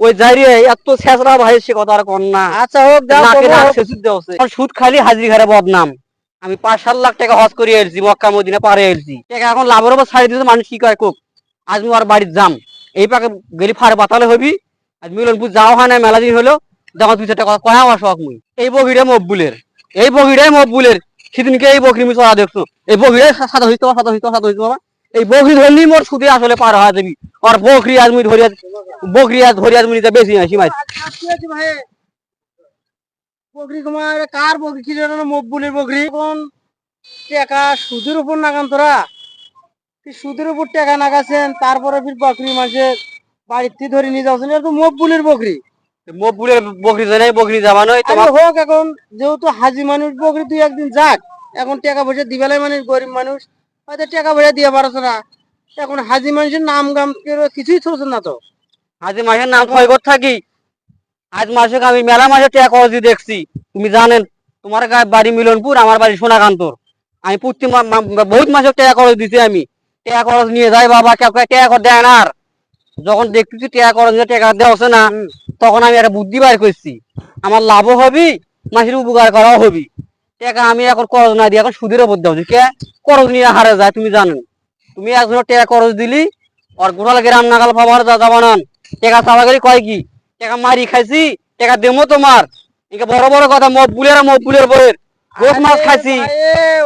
ওই যাইরে এত ছেঁচড়া ভাই সে কথা আর কর না। আচ্ছা হোক সুদ খালি হাজির ঘরে বদনাম। আমি পাঁচ সাত লাখ টাকা হজ করে এলছি মক্কা মদিনা পারে এলছি টাকা এখন লাভের উপর ছাড়ি দিতে মানুষ কি কয় কোক আজ আর বাড়ির যাম এই পাকে গেলি ফার বাতালে হবি। আজ মিলনপুর যাওয়া হয় না মেলা দিন হলো। দেখো চারটা কথা কয়া আমার শখ মুই। এই বগিটা মকবুলের। এই বগিটাই মকবুলের। সেদিনকে এই বকরি চড়া দেখছ। এই বগিটাই সাদা হইতো সাদা হইতো সাদা হইতো বাবা। এই বকরি ধরলি মোর সুদে আসলে পার হওয়া দেবি আর বকরি আজ মুই ধরিয়া বকরি আজ ধরিয়া মুই নিতে বেশি আসি ভাই বকরি তোমার কার বকরি? কি জানো মকবুলের বকরি? কোন টাকা সুদের উপর নাগান তোরা? কি সুদের উপর টাকা নাগাছেন? তারপরে ফির বকরি মাঝে বাড়িতে ধরে নিয়ে যাচ্ছেন এটা তো মকবুলের বকরি। মকবুলের বকরি জানাই বকরি যাবা নয় তোমার হোক এখন যেহেতু হাজি মানুষ বকরি তুই একদিন যাক। এখন টাকা পয়সা দিবেলাই মানুষ গরিব মানুষ। হয়তো টাকা পয়সা দিয়ে পারছ না। এখন হাজি মানুষের নাম গাম কিছুই চলছে না তো। আজ মাসের নাম ক্ষয় করে থাকি? আজ মাসে আমি মেলা মাসে টাকা খরচ দেখছি। তুমি জানেন তোমার বাড়ি মিলনপুর আমার বাড়ি সোনাকান্তর। আমি প্রতি বহুত মাসে টাকা খরচ দিছি আমি। টাকা খরচ নিয়ে যাই বাবা কেউ টাকা দেয় না আর। যখন দেখতেছি টাকা খরচ নিয়ে টাকা দেওয়া হচ্ছে না তখন আমি একটা বুদ্ধি বার করছি। আমার লাভও হবি মাসের উপকার করাও হবি। টাকা আমি এখন খরচ না দিয়ে এখন সুদের উপর দেওয়া কে? খরচ নিয়ে হারে যায় তুমি জানেন তুমি একজনের টাকা খরচ দিলি আর গোটাল গ্রাম নাগাল পাবার যা যাবা না। টাকা চাওয়া গেলে কয় কি? টাকা মারি খাইছি টাকা দেবো তোমার। বড় বড় কথা মকবুলের আর মকবুলের বইয়ের গোস মাছ খাইছি।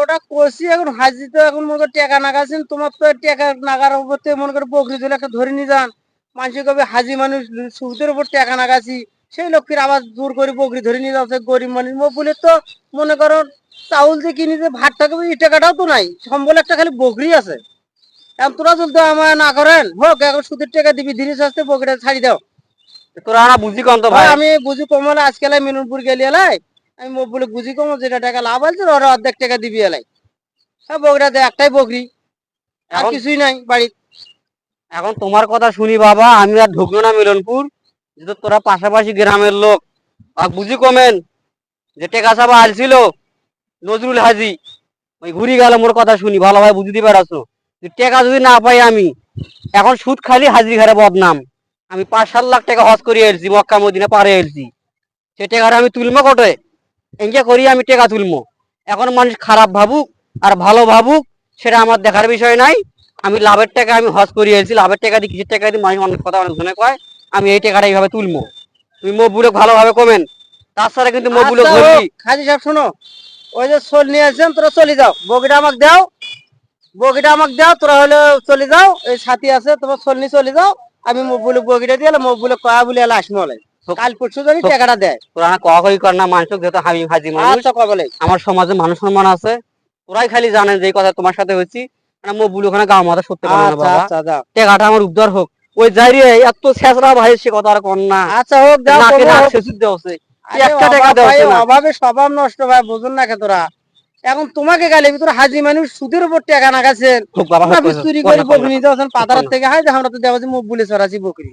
ওটা কষি এখন হাজি তো এখন মনে করো টাকা নাগাছেন তোমার তো টাকা নাগার উপর মনে করো বকরি দিলে একটা ধরে নিয়ে যান। মানুষ কবে হাজি মানুষ সুদের উপর টাকা নাগাছি। সেই লোকের আবার দূর করে বকরি ধরে নিয়ে যাচ্ছে গরিব মানুষ। বলে তো মনে করো চাউল যে কিনে যে ভাত থাকবে এই টাকাটাও তো নাই। সম্বল একটা খালি বকরি আছে। এখন তোরা যদি আমার না করেন হোক এখন সুদের টাকা দিবি ধীরে সুস্থে বকরিটা ছাড়ি দাও। তোরা না বুঝি কন্ত ভাই ভাই। আমি বুঝি কমলে আজকে মিনুনপুর গেলি এলাই। আমি বলে বুঝি কম যেটা টাকা লাভ আছে ওরা অর্ধেক টাকা দিবি এলাই। হ্যাঁ বকরা দে একটাই বকরি আর কিছুই নাই বাড়ি এখন তোমার কথা শুনি বাবা আমি আর ঢুকলো না মিলনপুর। যেহেতু তোরা পাশাপাশি গ্রামের লোক। আর বুঝি কমেন যে টেকা সাবা আসছিল নজরুল হাজি। ওই ঘুরি গেল মোর কথা শুনি ভালোভাবে বুঝতে পারছ। টাকা যদি না পাই আমি, এখন সুদ খালি হাজির ঘরে বদনাম। আমি পাঁচ, সাত লাখ টাকা হজ করিয়ে এলছি মক্কা মদিনা পারে এলছি সে টাকাটা আমি তুলবো কটে এঙ্গে করি আমি টাকা তুলবো এখন মানুষ খারাপ ভাবুক আর ভালো ভাবুক, সেটা আমার দেখার বিষয় নাই। আমি লাভের টাকা আমি হজ করিয়ে এসেছি, লাভের টাকা দিয়ে কিছু টাকা দিয়ে মানুষ অনেক কথা অনেক জনে কয়। আমি এই টাকাটা এইভাবে তুলবো তুমি মবুলে ভালোভাবে কমেন। তাছাড়া কিন্তু মবুলে আচ্ছা, ধরবি খাজি সাহেব শোনো। ওই যে সোল নিয়ে আসছেন তোরা চলে যাও। বগিটা আমাকে দাও। বগিটা আমাকে দাও তোরা হলে চলে যাও। এই সাথী আছে তোমার সোল নিয়ে চলে যাও। আমি বলে বগিটা দিয়ে মবুলে কয়া বলে এলা আসব কাল পরশু জানি টাকাটা দেয়। তোরা কয়া কই কর না মানুষ যেহেতু হাবি হাজি মানুষ। আচ্ছা আমার সমাজে মানুষ সম্মান আছে। তোরাই খালি জানেন যে কথা তোমার সাথে হয়েছি। মানে মবুল ওখানে গাঁ মাথা সত্যি আচ্ছা টাকাটা আমার উদ্ধার হোক। ওই যাইরে এত ছেঁচড়া ভাই সে কথা আর কর না। আচ্ছা হোক নাকে নাক একটা টাকা অভাব না। স্বভাব নষ্ট ভাই বুঝুন না কে তোরা এখন তোমাকে গেলে ভিতরে হাজি মানুষ সুদের উপর টাকা নাগাছেন। চুরি করে বকরি নিতে পাতার। থেকে হাই যে আমরা তো দেওয়া মুখ বলে চড়াছি বকরি।